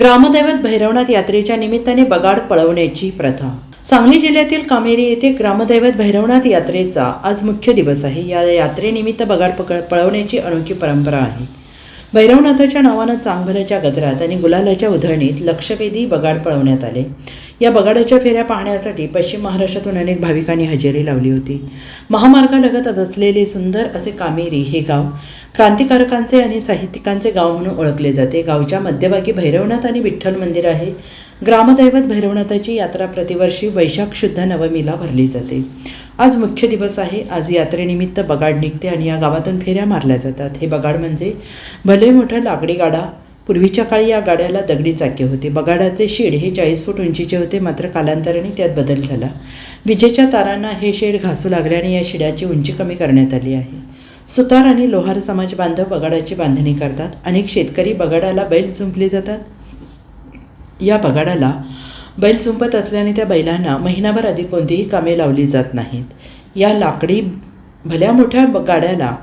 ग्रामदैवत भैरवनाथ यात्रेच्या निमित्ताने बगाड पळवण्याची प्रथा. सांगली जिल्ह्यातील कामेरी येथे ग्रामदैवत भैरवनाथ यात्रेचा आज मुख्य दिवस आहे. या यात्रेनिमित्त बगाड पकड पळवण्याची अनोखी परंपरा आहे. भैरवनाथाच्या नावानं चांगभराच्या गजरात आणि गुलालाच्या उधळणीत लक्षवेधी बगाड पळवण्यात आले. या बगाडाच्या फेऱ्या पाहण्यासाठी पश्चिम महाराष्ट्रातून अनेक भाविकांनी हजेरी लावली होती. महामार्गालगत असलेले सुंदर असे कामेरी हे गाव क्रांतिकारकांचे आणि साहित्यिकांचे गाव म्हणून ओळखले जाते. गावच्या मध्यभागी भैरवनाथ आणि विठ्ठल मंदिर आहे. ग्रामदैवत भैरवनाथाची यात्रा प्रतिवर्षी वैशाख शुद्ध नवमीला भरली जाते. आज मुख्य दिवस आहे. आज यात्रेनिमित्त बगाड निघते आणि या गावातून फेऱ्या मारल्या जातात. हे बगाड म्हणजे भले मोठं लाकडी गाडा पूर्वीच्या काळी या गाड्याला दगडी चाके होते. बगाडाचे शेड हे चाळीस फूट उंचीचे होते मात्र कालांतराने त्यात बदल झाला. विजेच्या तारांना हे शेड घासू लागल्याने या शेडाची उंची कमी करण्यात आली आहे. सुतार आणि लोहार समाज बांधव बगाडाची बांधणी करतात अनेक शेतकरी बगाडाला बैल झुंपले जातात. या बगाडाला बैल चुंपत असल्याने त्या बैलांना महिनाभर आधी कोणतीही कामे लावली जात नाहीत. या लाकडी भल्या मोठ्या ब- गाड्याला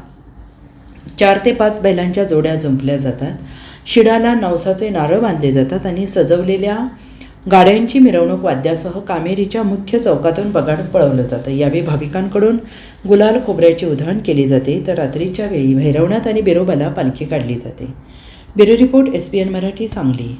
चार ते पाच बैलांच्या जोड्या जुंपल्या जातात. शिडाला नवसाचे नारळ बांधले जातात आणि सजवलेल्या गाड्यांची मिरवणूक वाद्यासह कामेरीच्या मुख्य चौकातून बगाड पळवलं जातं. यावेळी भाविकांकडून गुलाल खोबऱ्याची उधळण केली जाते तर रात्रीच्या वेळी भैरवनाथ आणि बिरोबाला पालखी काढली जाते. Bureau report S P N Marathi Sangli.